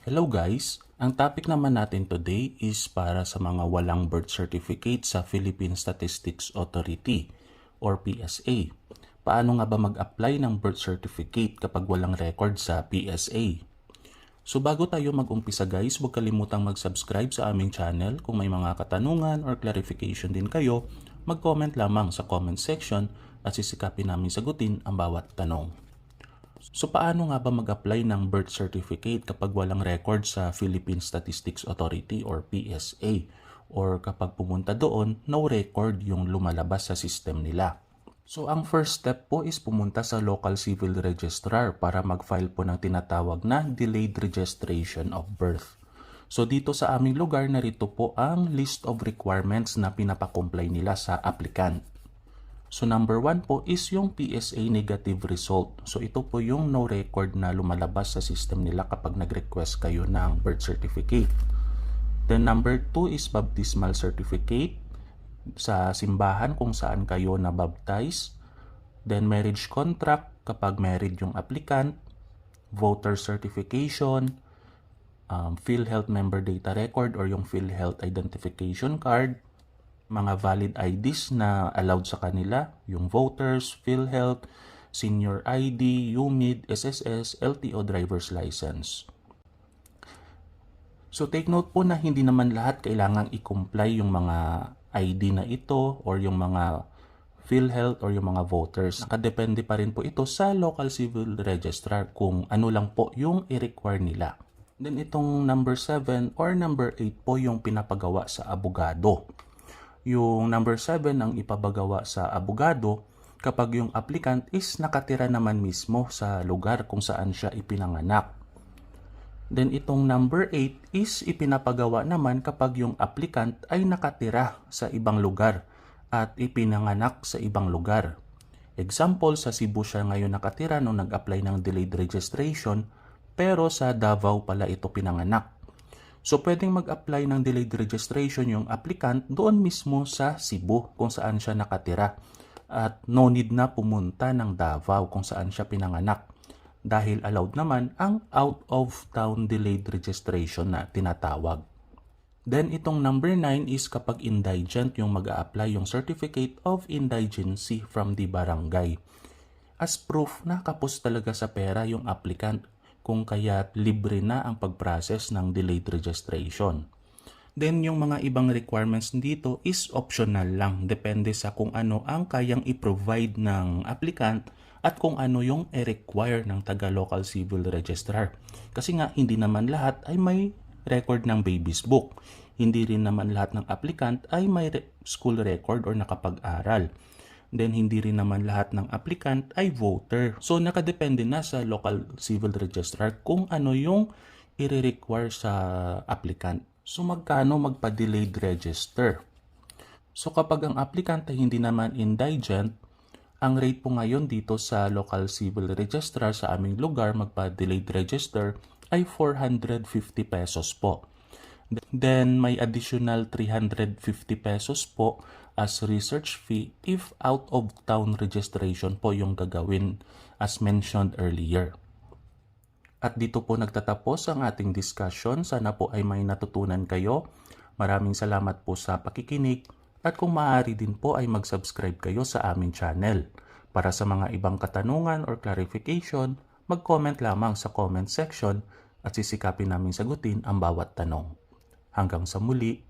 Hello guys! Ang topic naman natin today is para sa mga walang birth certificate sa Philippine Statistics Authority or PSA. Paano nga ba mag-apply ng birth certificate kapag walang record sa PSA? So bago tayo mag-umpisa guys, huwag kalimutang mag-subscribe sa aming channel. Kung may mga katanungan or clarification din kayo, mag-comment lamang sa comment section at sisikapin namin sagutin ang bawat tanong. So paano nga ba mag-apply ng birth certificate kapag walang record sa Philippine Statistics Authority or PSA? Or kapag pumunta doon, no record yung lumalabas sa system nila. So ang first step po is pumunta sa local civil registrar para mag-file po ng tinatawag na delayed registration of birth. So dito sa aming lugar narito po ang list of requirements na pinapakomply nila sa applicant. So number one po is yung PSA negative result. So ito po yung no record na lumalabas sa system nila kapag nag-request kayo ng birth certificate. Then number two is baptismal certificate sa simbahan kung saan kayo nabaptize. Then marriage contract kapag married yung applicant. Voter certification. Um, PhilHealth member data record or yung PhilHealth identification card mga valid IDs na allowed sa kanila, yung voters, PhilHealth, senior ID, UMID, SSS, LTO driver's license. So take note po na hindi naman lahat kailangang i-comply yung mga ID na ito or yung mga PhilHealth or yung mga voters. Nakadepende pa rin po ito sa local civil registrar kung ano lang po yung i-require nila. Then itong number 7 or number 8 po yung pinapagawa sa abogado. Yung number 7 ang ipabagawa sa abogado kapag yung applicant is nakatira naman mismo sa lugar kung saan siya ipinanganak. Then itong number 8 is ipinapagawa naman kapag yung applicant ay nakatira sa ibang lugar at ipinanganak sa ibang lugar. Example, sa Cebu siya ngayon nakatira nung nag-apply ng delayed registration pero sa Davao pala ito pinanganak. So pwedeng mag-apply ng delayed registration yung applicant doon mismo sa Cebu kung saan siya nakatira at no need na pumunta ng Davao kung saan siya pinanganak dahil allowed naman ang out of town delayed registration na tinatawag. Then itong number 9 is kapag indigent yung mag apply yung Certificate of Indigency from the barangay. As proof na kapos talaga sa pera yung applicant kung kaya libre na ang pag-process ng delayed registration. Then yung mga ibang requirements dito is optional lang. Depende sa kung ano ang kayang i-provide ng applicant at kung ano yung i-require ng taga-local civil registrar. Kasi nga hindi naman lahat ay may record ng baby's book. Hindi rin naman lahat ng applicant ay may re- school record or nakapag-aral. Then hindi rin naman lahat ng applicant ay voter. So nakadepende na sa local civil registrar kung ano yung i-require sa applicant. So magkano magpa-delayed register? So kapag ang applicant ay hindi naman indigent, ang rate po ngayon dito sa local civil registrar sa aming lugar magpa-delayed register ay 450 pesos po. Then may additional 350 pesos po as research fee if out of town registration po yung gagawin as mentioned earlier. At dito po nagtatapos ang ating discussion. Sana po ay may natutunan kayo. Maraming salamat po sa pakikinig at kung maaari din po ay mag-subscribe kayo sa aming channel. Para sa mga ibang katanungan or clarification, mag-comment lamang sa comment section at sisikapin namin sagutin ang bawat tanong. Hanggang sa muli,